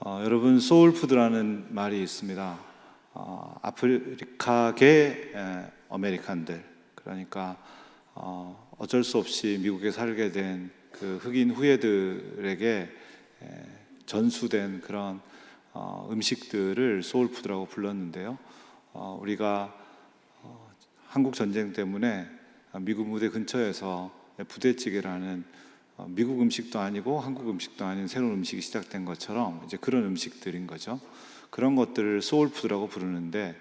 어, 여러분 소울푸드라는 말이 있습니다. 어, 아프리카계 에, 아메리칸들 그러니까 어, 어쩔 수 없이 미국에 살게 된 그 흑인 후예들에게 에, 전수된 그런 어, 음식들을 소울푸드라고 불렀는데요. 어, 우리가 어, 한국 전쟁 때문에 미국 무대 근처에서 부대찌개라는 어, 미국 음식도 아니고 한국 음식도 아닌 새로운 음식이 시작된 것처럼 이제 그런 음식들인 거죠. 그런 것들을 소울푸드라고 부르는데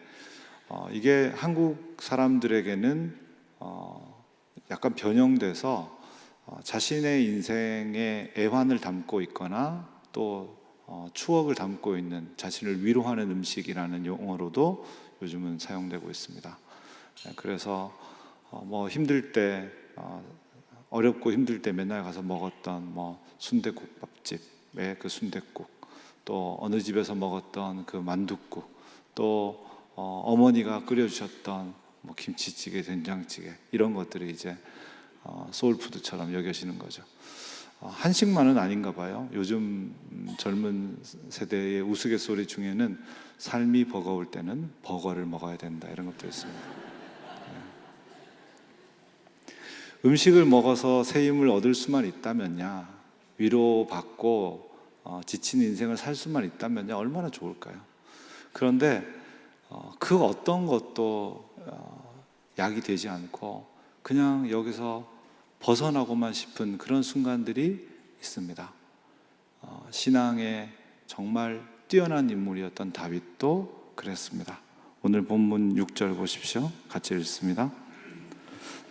어, 이게 한국 사람들에게는 어, 약간 변형돼서 어, 자신의 인생에 애환을 담고 있거나 또 어, 추억을 담고 있는 자신을 위로하는 음식이라는 용어로도 요즘은 사용되고 있습니다. 예, 그래서 어, 뭐 힘들 때 어, 어렵고 힘들 때 맨날 가서 먹었던 뭐 순대국밥집의 그 순대국 또 어느 집에서 먹었던 그 만둣국 또 어, 어머니가 끓여주셨던 뭐 김치찌개 된장찌개 이런 것들이 이제 어, 소울푸드처럼 여겨지는 거죠. 어, 한식만은 아닌가 봐요. 요즘 음, 젊은 세대의 우스갯소리 중에는 삶이 버거울 때는 버거를 먹어야 된다 이런 것도 있습니다. 음식을 먹어서 새 힘을 얻을 수만 있다면야 위로받고 어, 지친 인생을 살 수만 있다면야 얼마나 좋을까요? 그런데 어, 그 어떤 것도 어, 약이 되지 않고 그냥 여기서 벗어나고만 싶은 그런 순간들이 있습니다. 어, 신앙에 정말 뛰어난 인물이었던 다윗도 그랬습니다. 오늘 본문 6절 보십시오. 같이 읽습니다.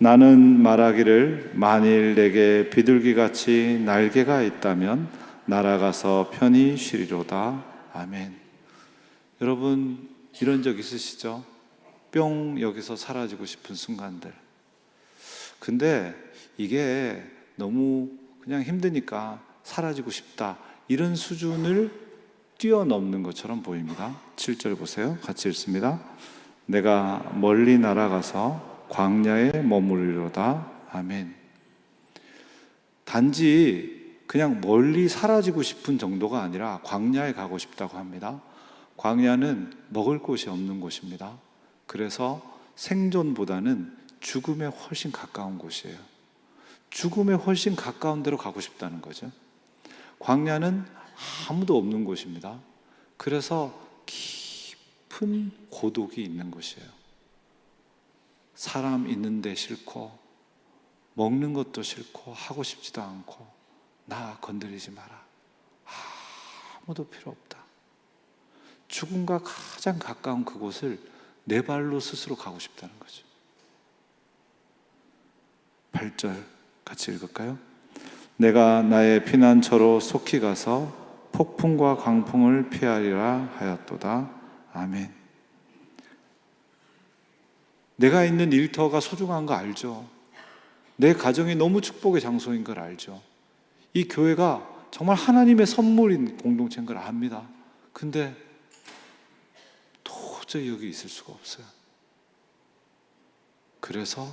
나는 말하기를 만일 내게 비둘기 같이 날개가 있다면 날아가서 편히 쉬리로다. 아멘. 여러분 이런 적 있으시죠? 뿅 여기서 사라지고 싶은 순간들. 근데 이게 너무 그냥 힘드니까 사라지고 싶다. 이런 수준을 뛰어넘는 것처럼 보입니다. 7절 보세요. 같이 읽습니다. 내가 멀리 날아가서 광야에 머무르리로다. 아멘. 단지 그냥 멀리 사라지고 싶은 정도가 아니라 광야에 가고 싶다고 합니다. 광야는 먹을 곳이 없는 곳입니다. 그래서 생존보다는 죽음에 훨씬 가까운 곳이에요. 죽음에 훨씬 가까운 데로 가고 싶다는 거죠. 광야는 아무도 없는 곳입니다. 그래서 깊은 고독이 있는 곳이에요. 사람 있는데 싫고 먹는 것도 싫고 하고 싶지도 않고 나 건드리지 마라. 아무도 필요 없다. 죽음과 가장 가까운 그곳을 내 발로 스스로 가고 싶다는 거죠. 8절 같이 읽을까요? 내가 나의 피난처로 속히 가서 폭풍과 강풍을 피하리라 하였도다. 아멘. 내가 있는 일터가 소중한 거 알죠? 내 가정이 너무 축복의 장소인 걸 알죠? 이 교회가 정말 하나님의 선물인 공동체인 걸 압니다. 근데 도저히 여기 있을 수가 없어요. 그래서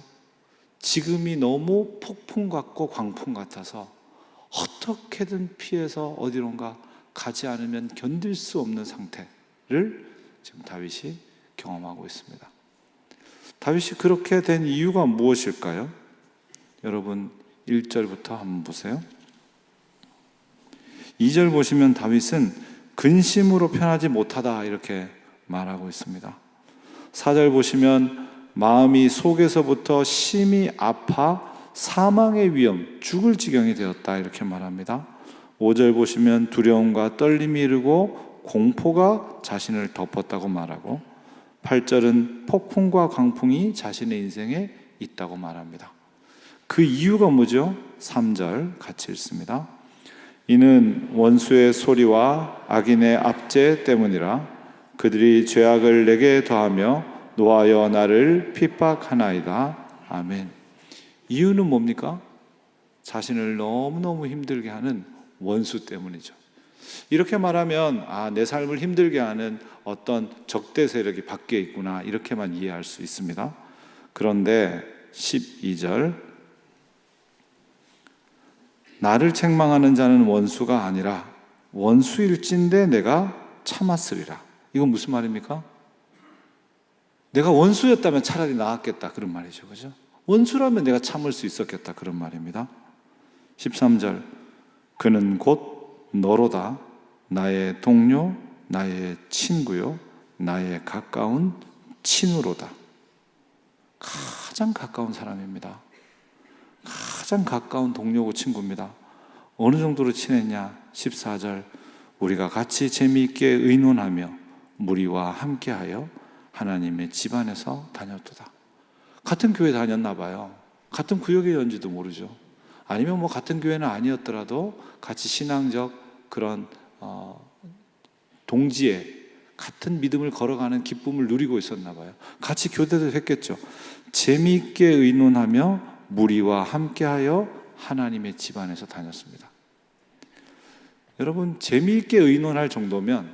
지금이 너무 폭풍 같고 광풍 같아서 어떻게든 피해서 어디론가 가지 않으면 견딜 수 없는 상태를 지금 다윗이 경험하고 있습니다. 다윗이 그렇게 된 이유가 무엇일까요? 여러분 1절부터 한번 보세요. 2절 보시면 다윗은 근심으로 편하지 못하다 이렇게 말하고 있습니다. 4절 보시면 마음이 속에서부터 심히 아파 사망의 위험, 죽을 지경이 되었다 이렇게 말합니다. 5절 보시면 두려움과 떨림이 이르고 공포가 자신을 덮었다고 말하고 8절은 폭풍과 강풍이 자신의 인생에 있다고 말합니다. 그 이유가 뭐죠? 3절 같이 읽습니다. 이는 원수의 소리와 악인의 압제 때문이라 그들이 죄악을 내게 더하며 노하여 나를 핍박하나이다. 아멘. 이유는 뭡니까? 자신을 너무너무 힘들게 하는 원수 때문이죠. 이렇게 말하면 아, 내 삶을 힘들게 하는 어떤 적대 세력이 밖에 있구나 이렇게만 이해할 수 있습니다. 그런데 12절 나를 책망하는 자는 원수가 아니라 원수일진데 내가 참았으리라. 이건 무슨 말입니까? 내가 원수였다면 차라리 나았겠다 그런 말이죠. 그죠? 원수라면 내가 참을 수 있었겠다 그런 말입니다. 13절 그는 곧 너로다 나의 동료 나의 친구요 나의 가까운 친우로다. 가장 가까운 사람입니다. 가장 가까운 동료고 친구입니다. 어느 정도로 친했냐? 14절 우리가 같이 재미있게 의논하며 무리와 함께하여 하나님의 집안에서 다녔도다. 같은 교회 다녔나 봐요. 같은 구역이었는지도 모르죠. 아니면 뭐 같은 교회는 아니었더라도 같이 신앙적 그런 어, 동지에 같은 믿음을 걸어가는 기쁨을 누리고 있었나 봐요. 같이 교대도 했겠죠. 재미있게 의논하며 무리와 함께하여 하나님의 집안에서 다녔습니다. 여러분 재미있게 의논할 정도면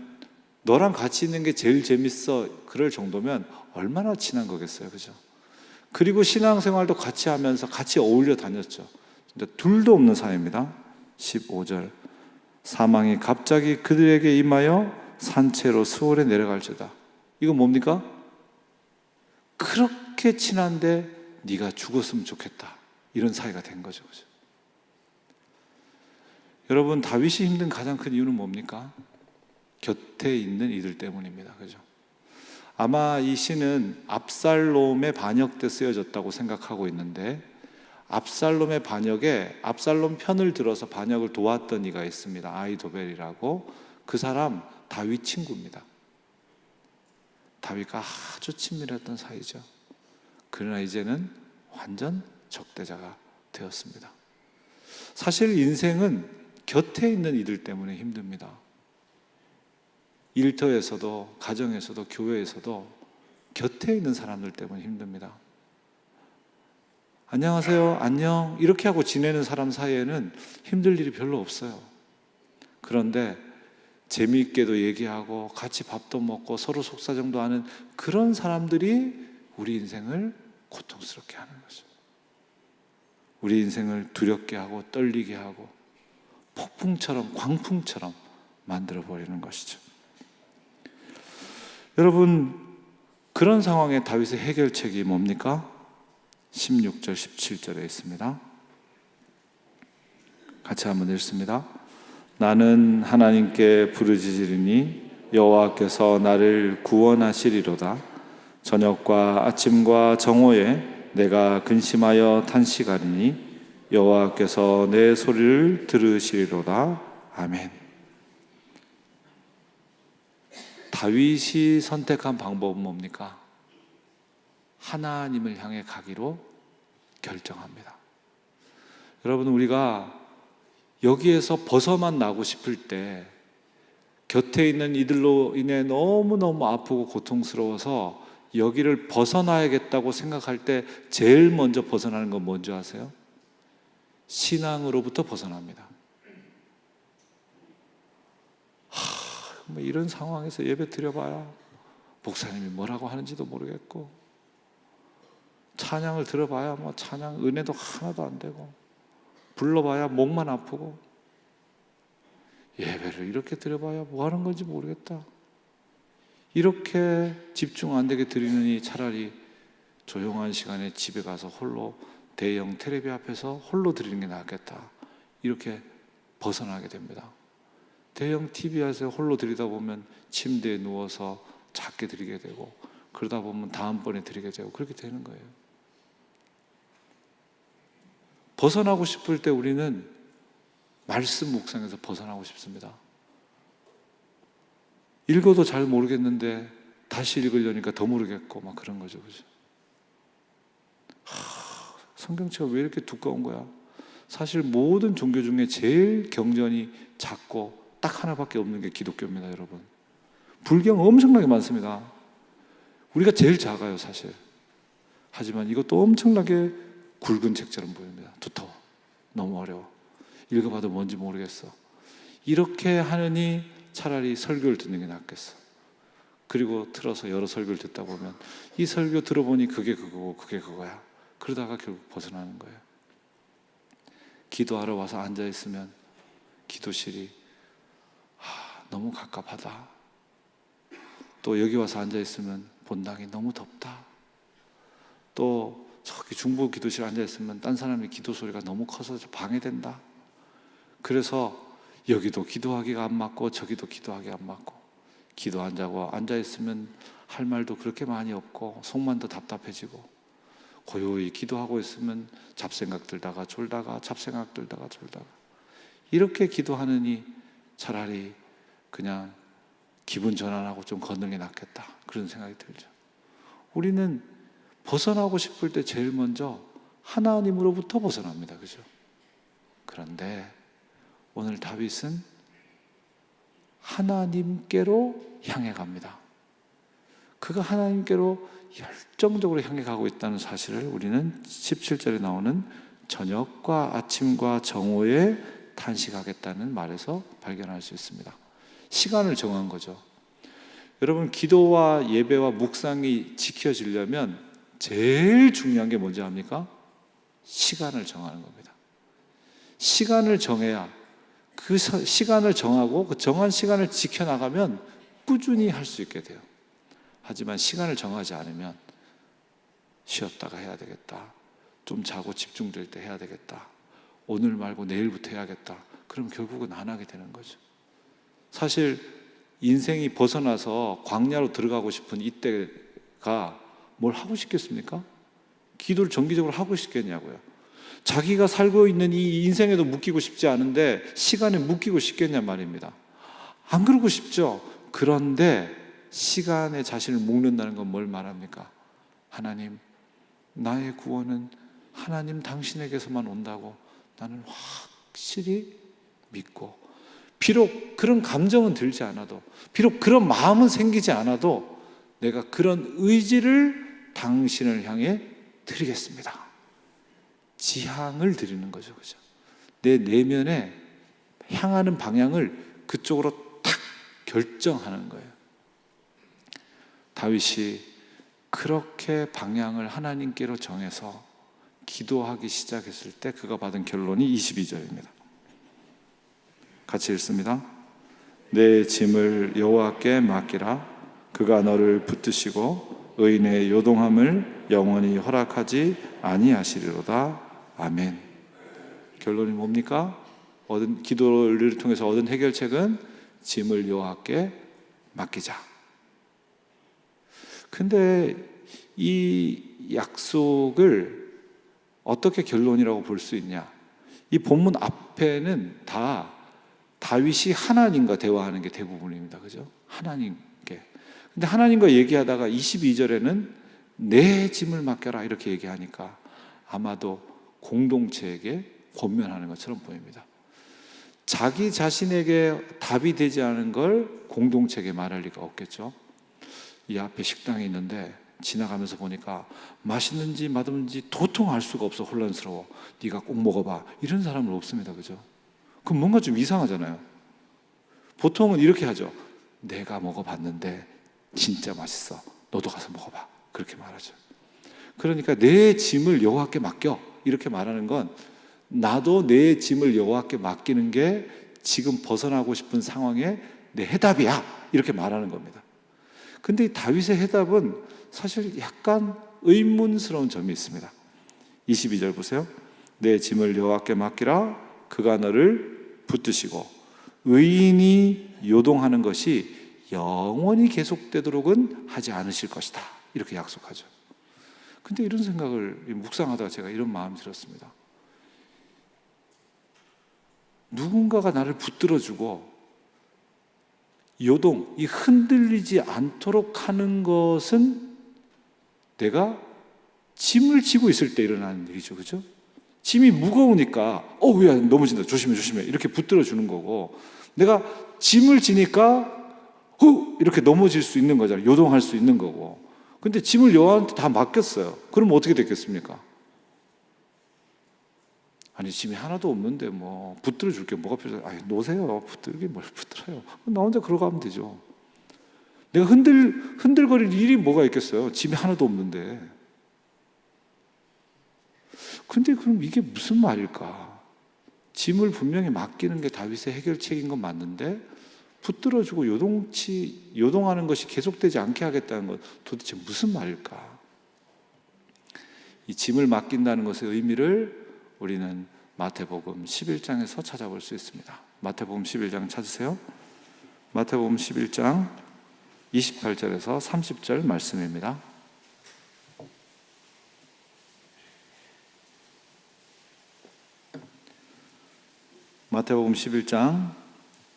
너랑 같이 있는 게 제일 재밌어 그럴 정도면 얼마나 친한 거겠어요, 그죠? 그리고 신앙생활도 같이 하면서 같이 어울려 다녔죠. 근데 둘도 없는 사이입니다. 15절 사망이 갑자기 그들에게 임하여 산채로 수월에 내려갈지다. 이거 뭡니까? 그렇게 친한데 네가 죽었으면 좋겠다. 이런 사이가 된 거죠. 그죠? 여러분 다윗이 힘든 가장 큰 이유는 뭡니까? 곁에 있는 이들 때문입니다. 그죠? 아마 이 시는 압살롬의 반역 때 쓰여졌다고 생각하고 있는데 압살롬의 반역에 압살롬 편을 들어서 반역을 도왔던 이가 있습니다. 아이도벨이라고 그 사람 다윗 친구입니다. 다윗과 아주 친밀했던 사이죠. 그러나 이제는 완전 적대자가 되었습니다. 사실 인생은 곁에 있는 이들 때문에 힘듭니다. 일터에서도, 가정에서도, 교회에서도 곁에 있는 사람들 때문에 힘듭니다. 안녕하세요, 안녕, 이렇게 하고 지내는 사람 사이에는 힘들 일이 별로 없어요. 그런데 재미있게도 얘기하고 같이 밥도 먹고 서로 속사정도 하는 그런 사람들이 우리 인생을 고통스럽게 하는 거죠. 우리 인생을 두렵게 하고 떨리게 하고 폭풍처럼 광풍처럼 만들어 버리는 것이죠. 여러분 그런 상황에 다윗의 해결책이 뭡니까? 16절 17절에 있습니다. 같이 한번 읽습니다. 나는 하나님께 부르짖으리니 여호와께서 나를 구원하시리로다. 저녁과 아침과 정오에 내가 근심하여 탄식하리니 여호와께서 내 소리를 들으시리로다. 아멘. 다윗이 선택한 방법은 뭡니까? 하나님을 향해 가기로 결정합니다. 여러분 우리가 여기에서 벗어만 나고 싶을 때 곁에 있는 이들로 인해 너무너무 아프고 고통스러워서 여기를 벗어나야겠다고 생각할 때 제일 먼저 벗어나는 건 뭔지 아세요? 신앙으로부터 벗어납니다. 하, 뭐 이런 상황에서 예배 드려봐야 목사님이 뭐라고 하는지도 모르겠고 찬양을 들어봐야 뭐 찬양 은혜도 하나도 안 되고 불러봐야 목만 아프고 예배를 이렇게 드려봐야 뭐 하는 건지 모르겠다. 이렇게 집중 안 되게 드리느니 차라리 조용한 시간에 집에 가서 홀로 대형 테레비 앞에서 홀로 드리는 게 낫겠다. 이렇게 벗어나게 됩니다. 대형 TV에서 홀로 드리다 보면 침대에 누워서 작게 드리게 되고 그러다 보면 다음번에 드리게 되고 그렇게 되는 거예요. 벗어나고 싶을 때 우리는 말씀 묵상에서 벗어나고 싶습니다. 읽어도 잘 모르겠는데 다시 읽으려니까 더 모르겠고 막 그런 거죠. 그죠? 하, 성경책가 왜 이렇게 두꺼운 거야? 사실 모든 종교 중에 제일 경전이 작고 딱 하나밖에 없는 게 기독교입니다, 여러분. 불경 엄청나게 많습니다. 우리가 제일 작아요, 사실. 하지만 이것도 엄청나게 굵은 책처럼 보입니다. 두터워. 너무 어려워. 읽어봐도 뭔지 모르겠어. 이렇게 하느니 차라리 설교를 듣는 게 낫겠어. 그리고 틀어서 여러 설교를 듣다 보면 이 설교 들어보니 그게 그거고 그게 그거야. 그러다가 결국 벗어나는 거예요. 기도하러 와서 앉아 있으면 기도실이 너무 갑갑하다. 또 여기 와서 앉아 있으면 본당이 너무 덥다. 또 저기 중부 기도실 앉아 있으면 딴 사람의 기도 소리가 너무 커서 방해된다. 그래서 여기도 기도하기가 안 맞고 저기도 기도하기 안 맞고 기도 안 자고 앉아 있으면 할 말도 그렇게 많이 없고 속만 더 답답해지고 고요히 기도하고 있으면 잡생각 들다가 졸다가 잡생각 들다가 졸다가 이렇게 기도하느니 차라리 그냥 기분 전환하고 좀 걷는 게 낫겠다 그런 생각이 들죠. 우리는 벗어나고 싶을 때 제일 먼저 하나님으로부터 벗어납니다. 그죠? 그런데 오늘 다윗은 하나님께로 향해 갑니다. 그가 하나님께로 열정적으로 향해 가고 있다는 사실을 우리는 17절에 나오는 저녁과 아침과 정오에 탄식하겠다는 말에서 발견할 수 있습니다. 시간을 정한 거죠. 여러분, 기도와 예배와 묵상이 지켜지려면 제일 중요한 게 뭔지 압니까? 시간을 정하는 겁니다. 시간을 정해야 그 서- 시간을 정하고 그 정한 시간을 지켜나가면 꾸준히 할 수 있게 돼요. 하지만 시간을 정하지 않으면 쉬었다가 해야 되겠다. 좀 자고 집중될 때 해야 되겠다. 오늘 말고 내일부터 해야겠다. 그럼 결국은 안 하게 되는 거죠. 사실 인생이 벗어나서 광야로 들어가고 싶은 이때가 뭘 하고 싶겠습니까? 기도를 정기적으로 하고 싶겠냐고요. 자기가 살고 있는 이 인생에도 묶이고 싶지 않은데 시간에 묶이고 싶겠냐 말입니다. 안 그러고 싶죠. 그런데 시간에 자신을 묶는다는 건 뭘 말합니까? 하나님, 나의 구원은 하나님 당신에게서만 온다고 나는 확실히 믿고 비록 그런 감정은 들지 않아도 비록 그런 마음은 생기지 않아도 내가 그런 의지를 당신을 향해 드리겠습니다. 지향을 드리는 거죠. 그죠? 내 내면에 향하는 방향을 그쪽으로 탁 결정하는 거예요. 다윗이 그렇게 방향을 하나님께로 정해서 기도하기 시작했을 때 그가 받은 결론이 22절입니다. 같이 읽습니다. 내 짐을 여호와께 맡기라 그가 너를 붙드시고 의인의 요동함을 영원히 허락하지 아니하시리로다. 아멘. 결론이 뭡니까? 얻은 기도를 통해서 얻은 해결책은 짐을 여호와께 맡기자. 근데 이 약속을 어떻게 결론이라고 볼 수 있냐? 이 본문 앞에는 다 다윗이 하나님과 대화하는 게 대부분입니다. 그죠? 하나님께. 근데 하나님과 얘기하다가 22절에는 내 짐을 맡겨라 이렇게 얘기하니까 아마도 공동체에게 권면하는 것처럼 보입니다. 자기 자신에게 답이 되지 않은 걸 공동체에게 말할 리가 없겠죠. 이 앞에 식당이 있는데 지나가면서 보니까 맛있는지 맛없는지 도통 알 수가 없어 혼란스러워. 네가 꼭 먹어봐. 이런 사람은 없습니다. 그죠? 그럼 뭔가 좀 이상하잖아요. 보통은 이렇게 하죠. 내가 먹어봤는데 진짜 맛있어. 너도 가서 먹어봐. 그렇게 말하죠. 그러니까 내 짐을 여호와께 맡겨 이렇게 말하는 건 나도 내 짐을 여호와께 맡기는 게 지금 벗어나고 싶은 상황에 내 해답이야 이렇게 말하는 겁니다. 근데 이 다윗의 해답은 사실 약간 의문스러운 점이 있습니다. 22절 보세요. 내 짐을 여호와께 맡기라 그가 너를 붙드시고 의인이 요동하는 것이 영원히 계속되도록은 하지 않으실 것이다. 이렇게 약속하죠. 근데 이런 생각을 묵상하다가 제가 이런 마음이 들었습니다. 누군가가 나를 붙들어주고 요동, 이 흔들리지 않도록 하는 것은 내가 짐을 지고 있을 때 일어나는 일이죠. 그죠? 짐이 무거우니까, 어, 야, 넘어진다. 조심해, 조심해. 이렇게 붙들어 주는 거고, 내가 짐을 지니까, 후! 이렇게 넘어질 수 있는 거잖아요. 요동할 수 있는 거고. 근데 짐을 여호와한테 다 맡겼어요. 그럼 어떻게 됐겠습니까? 아니 짐이 하나도 없는데 뭐 붙들어 줄게 뭐가 필요해? 아니 놓으세요. 붙들게 뭘 붙들어요? 나 혼자 그러고 하면 되죠. 내가 흔들 흔들거릴 일이 뭐가 있겠어요? 짐이 하나도 없는데. 근데 그럼 이게 무슨 말일까? 짐을 분명히 맡기는 게 다윗의 해결책인 건 맞는데 붙들어주고 요동치 요동하는 것이 계속되지 않게 하겠다는 것 도대체 무슨 말일까? 이 짐을 맡긴다는 것의 의미를 우리는 마태복음 11장에서 찾아볼 수 있습니다. 마태복음 11장 찾으세요. 마태복음 11장 28절에서 30절 말씀입니다. 마태복음 11장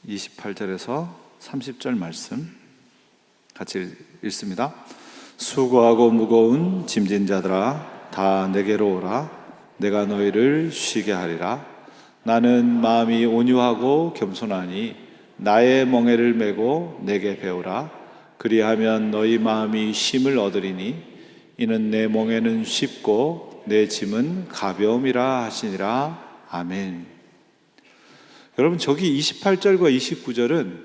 28절에서 30절 말씀 같이 읽습니다. 수고하고 무거운 짐진 자들아 다 내게로 오라 내가 너희를 쉬게 하리라 나는 마음이 온유하고 겸손하니 나의 멍에를 메고 내게 배우라 그리하면 너희 마음이 쉼을 얻으리니 이는 내 멍에는 쉽고 내 짐은 가벼움이라 하시니라 아멘. 여러분 저기 28절과 29절은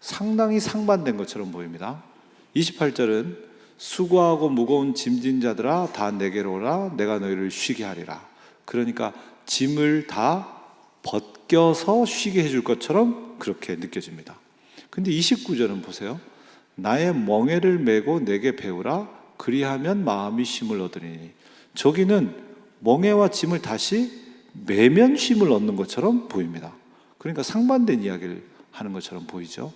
상당히 상반된 것처럼 보입니다. 28절은 수고하고 무거운 짐진 자들아 다 내게로 오라 내가 너희를 쉬게 하리라. 그러니까 짐을 다 벗겨서 쉬게 해줄 것처럼 그렇게 느껴집니다. 근데 29절은 보세요. 나의 멍에를 메고 내게 배우라 그리하면 마음이 쉼을 얻으리니 저기는 멍에와 짐을 다시 매면 쉼을 얻는 것처럼 보입니다. 그러니까 상반된 이야기를 하는 것처럼 보이죠.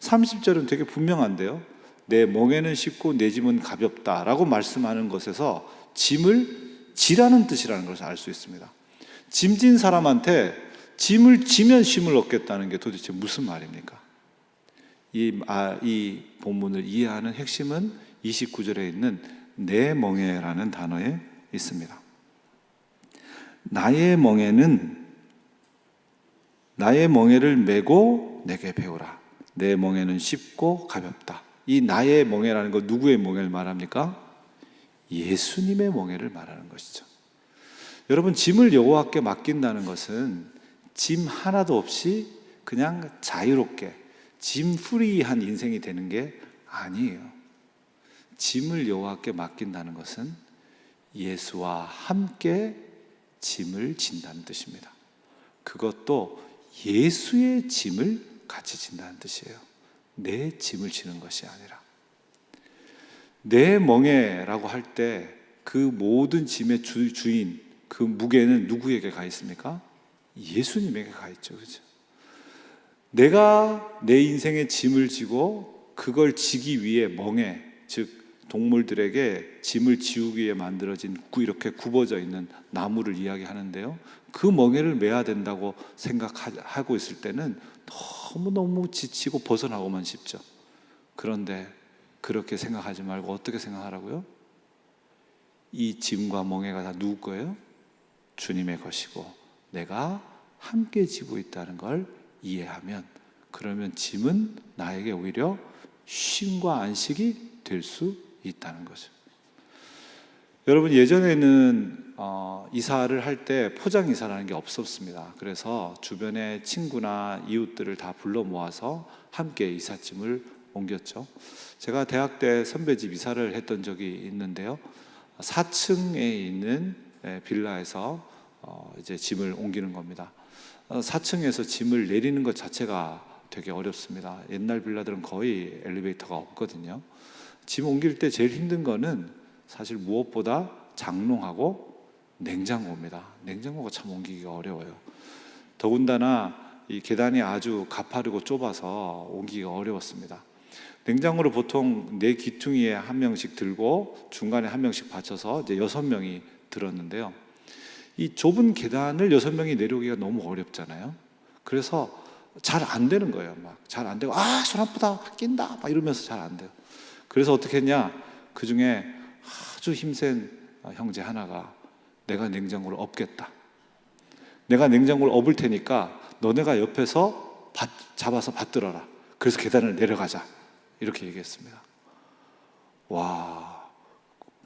30절은 되게 분명한데요. 내 멍에는 쉽고 내 짐은 가볍다라고 말씀하는 것에서 짐을 지라는 뜻이라는 것을 알 수 있습니다. 짐진 사람한테 짐을 지면 쉼을 얻겠다는 게 도대체 무슨 말입니까? 이, 아, 이 본문을 이해하는 핵심은 29절에 있는 내 멍에라는 단어에 있습니다. 나의 멍에는 나의 멍에를 메고 내게 배우라. 내 멍에는 쉽고 가볍다. 이 나의 멍에라는 거 누구의 멍에를 말합니까? 예수님의 멍에를 말하는 것이죠. 여러분 짐을 여호와께 맡긴다는 것은 짐 하나도 없이 그냥 자유롭게 짐 프리한 인생이 되는 게 아니에요. 짐을 여호와께 맡긴다는 것은 예수와 함께 짐을 진다는 뜻입니다. 그것도 예수의 짐을 같이 진다는 뜻이에요. 내 짐을 지는 것이 아니라 내 멍에라고 할 때 그 모든 짐의 주, 주인 그 무게는 누구에게 가 있습니까? 예수님에게 가 있죠. 그죠? 내가 내 인생의 짐을 지고 그걸 지기 위해 멍에, 즉, 동물들에게 짐을 지우기 위해 만들어진 구, 이렇게 굽어져 있는 나무를 이야기하는데요. 그 멍에를 매야 된다고 생각하고 있을 때는 너무너무 지치고 벗어나고만 싶죠. 그런데 그렇게 생각하지 말고 어떻게 생각하라고요? 이 짐과 멍에가 다 누구 거예요? 주님의 것이고 내가 함께 지고 있다는 걸 이해하면 그러면 짐은 나에게 오히려 쉼과 안식이 될 수 있다는 거죠. 여러분 예전에는 어, 이사를 할 때 포장 이사라는 게 없었습니다. 그래서 주변의 친구나 이웃들을 다 불러 모아서 함께 이삿짐을 옮겼죠. 제가 대학 때 선배 집 이사를 했던 적이 있는데요. 4층에 있는 예, 빌라에서 어, 이제 짐을 옮기는 겁니다. 4층에서 짐을 내리는 것 자체가 되게 어렵습니다. 옛날 빌라들은 거의 엘리베이터가 없거든요. 짐 옮길 때 제일 힘든 거는 사실 무엇보다 장롱하고 냉장고입니다. 냉장고가 참 옮기기가 어려워요. 더군다나 이 계단이 아주 가파르고 좁아서 옮기기가 어려웠습니다. 냉장고를 보통 네 기퉁이에 한 명씩 들고 중간에 한 명씩 받쳐서 이제 여섯 명이 들었는데요. 이 좁은 계단을 여섯 명이 내려오기가 너무 어렵잖아요. 그래서 잘 안 되는 거예요. 막 잘 안 되고 아 손 아프다 낀다 막 이러면서 잘 안 돼요. 그래서 어떻게 했냐? 그 중에 아주 힘센 형제 하나가 내가 냉장고를 엎겠다. 내가 냉장고를 엎을 테니까 너네가 옆에서 받, 잡아서 받들어라. 그래서 계단을 내려가자. 이렇게 얘기했습니다. 와,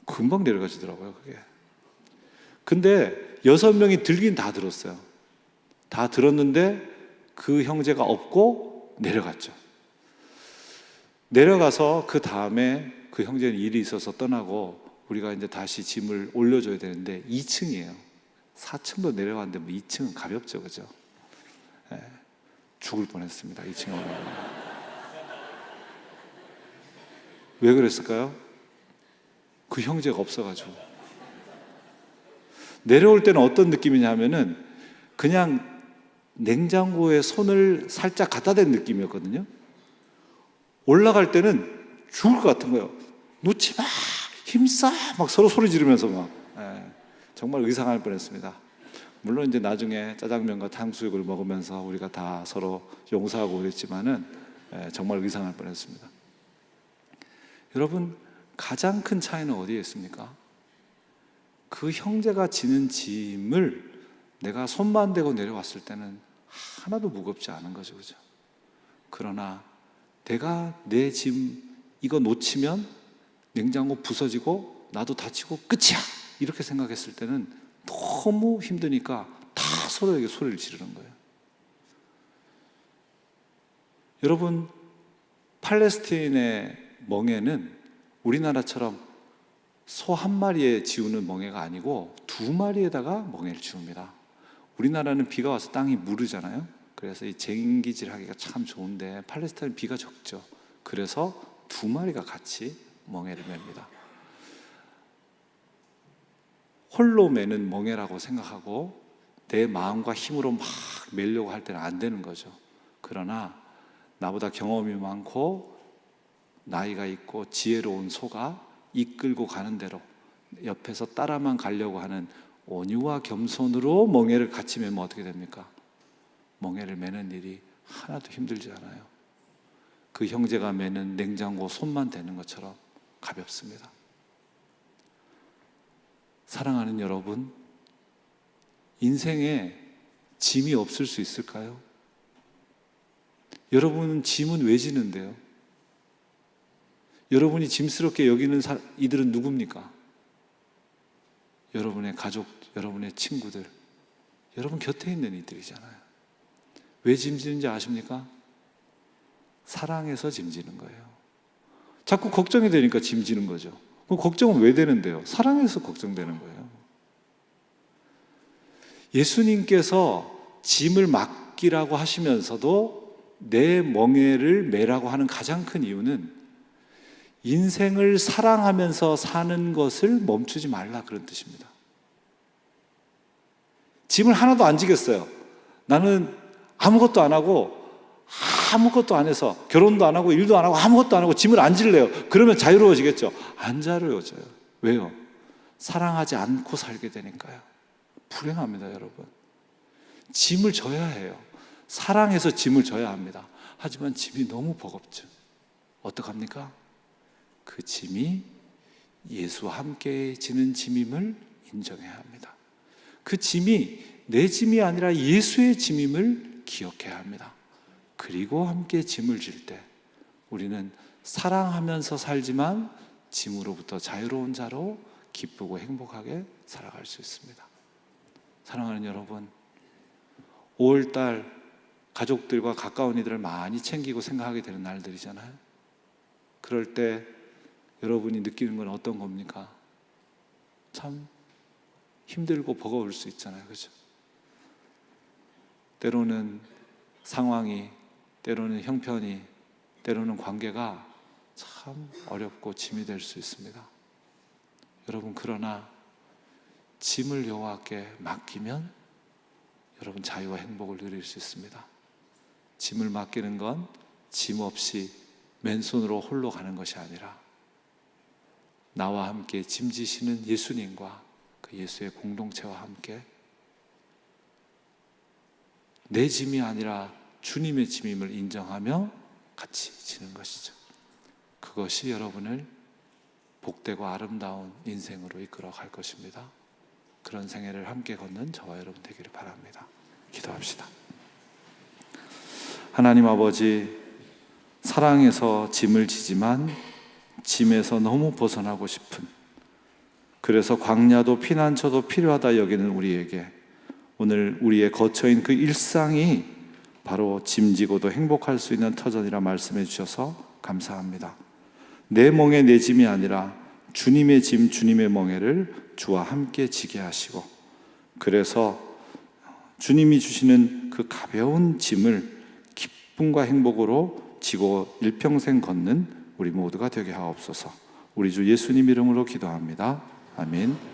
금방 내려가지더라고요, 그게. 근데 여섯 명이 들긴 다 들었어요. 다 들었는데 그 형제가 없고 내려갔죠. 내려가서 그 다음에 그 형제는 일이 있어서 떠나고 우리가 이제 다시 짐을 올려줘야 되는데 2층이에요. 4층도 내려갔는데 뭐 2층은 가볍죠, 그죠? 예, 죽을 뻔했습니다. 2층에 올라가. 왜 그랬을까요? 그 형제가 없어가지고. 내려올 때는 어떤 느낌이냐면은 그냥 냉장고에 손을 살짝 갖다 댄 느낌이었거든요. 올라갈 때는 죽을 것 같은 거예요. 놓지 마! 힘싸! 막 서로 소리 지르면서 막. 예, 정말 의상할 뻔했습니다. 물론 이제 나중에 짜장면과 탕수육을 먹으면서 우리가 다 서로 용서하고 그랬지만은 예, 정말 의상할 뻔했습니다. 여러분 가장 큰 차이는 어디에 있습니까? 그 형제가 지는 짐을 내가 손만 대고 내려왔을 때는 하나도 무겁지 않은 거죠, 그죠? 그러나 내가 내 짐 이거 놓치면 냉장고 부서지고 나도 다치고 끝이야 이렇게 생각했을 때는 너무 힘드니까 다 서로에게 소리를 지르는 거예요. 여러분 팔레스타인의 멍에는 우리나라처럼 소 한 마리에 지우는 멍에가 아니고 두 마리에다가 멍에를 지웁니다. 우리나라는 비가 와서 땅이 무르잖아요. 그래서 이 쟁기질 하기가 참 좋은데 팔레스타인 비가 적죠. 그래서 두 마리가 같이 멍에를 맵니다. 홀로 매는 멍에라고 생각하고 내 마음과 힘으로 막 매려고 할 때는 안 되는 거죠. 그러나 나보다 경험이 많고 나이가 있고 지혜로운 소가 이끌고 가는 대로 옆에서 따라만 가려고 하는 온유와 겸손으로 멍에를 같이 매면 어떻게 됩니까? 멍에를 매는 일이 하나도 힘들지 않아요. 그 형제가 매는 냉장고 손만 대는 것처럼 가볍습니다. 사랑하는 여러분, 인생에 짐이 없을 수 있을까요? 여러분은 짐은 왜 지는데요? 여러분이 짐스럽게 여기는 사, 이들은 누굽니까? 여러분의 가족, 여러분의 친구들, 여러분 곁에 있는 이들이잖아요. 왜 짐지는지 아십니까? 사랑해서 짐지는 거예요. 자꾸 걱정이 되니까 짐지는 거죠. 그럼 걱정은 왜 되는데요? 사랑해서 걱정되는 거예요. 예수님께서 짐을 맡기라고 하시면서도 내 멍에를 매라고 하는 가장 큰 이유는 인생을 사랑하면서 사는 것을 멈추지 말라 그런 뜻입니다. 짐을 하나도 안 지겠어요. 나는 아무것도 안 하고 아무것도 안 해서 결혼도 안 하고 일도 안 하고 아무것도 안 하고 짐을 안 질래요. 그러면 자유로워지겠죠. 안 자유로워져요. 왜요? 사랑하지 않고 살게 되니까요. 불행합니다, 여러분. 짐을 져야 해요. 사랑해서 짐을 져야 합니다. 하지만 짐이 너무 버겁죠. 어떡합니까? 그 짐이 예수와 함께 지는 짐임을 인정해야 합니다. 그 짐이 내 짐이 아니라 예수의 짐임을 기억해야 합니다. 그리고 함께 짐을 질 때 우리는 사랑하면서 살지만 짐으로부터 자유로운 자로 기쁘고 행복하게 살아갈 수 있습니다. 사랑하는 여러분, 5월달 가족들과 가까운 이들을 많이 챙기고 생각하게 되는 날들이잖아요. 그럴 때 여러분이 느끼는 건 어떤 겁니까? 참 힘들고 버거울 수 있잖아요. 그죠? 때로는 상황이, 때로는 형편이, 때로는 관계가 참 어렵고 짐이 될 수 있습니다. 여러분, 그러나 짐을 여호와께 맡기면 여러분 자유와 행복을 누릴 수 있습니다. 짐을 맡기는 건 짐 없이 맨손으로 홀로 가는 것이 아니라 나와 함께 짐 지시는 예수님과 그 예수의 공동체와 함께 내 짐이 아니라 주님의 짐임을 인정하며 같이 지는 것이죠. 그것이 여러분을 복되고 아름다운 인생으로 이끌어 갈 것입니다. 그런 생애를 함께 걷는 저와 여러분 되기를 바랍니다. 기도합시다. 하나님 아버지, 사랑해서 짐을 지지만 짐에서 너무 벗어나고 싶은 그래서 광야도 피난처도 필요하다 여기는 우리에게 오늘 우리의 거처인 그 일상이 바로 짐지고도 행복할 수 있는 터전이라 말씀해 주셔서 감사합니다. 내 멍에 내 짐이 아니라 주님의 짐, 주님의 멍에를 주와 함께 지게 하시고 그래서 주님이 주시는 그 가벼운 짐을 기쁨과 행복으로 지고 일평생 걷는 우리 모두가 되게 하옵소서. 우리 주 예수님 이름으로 기도합니다. 아멘.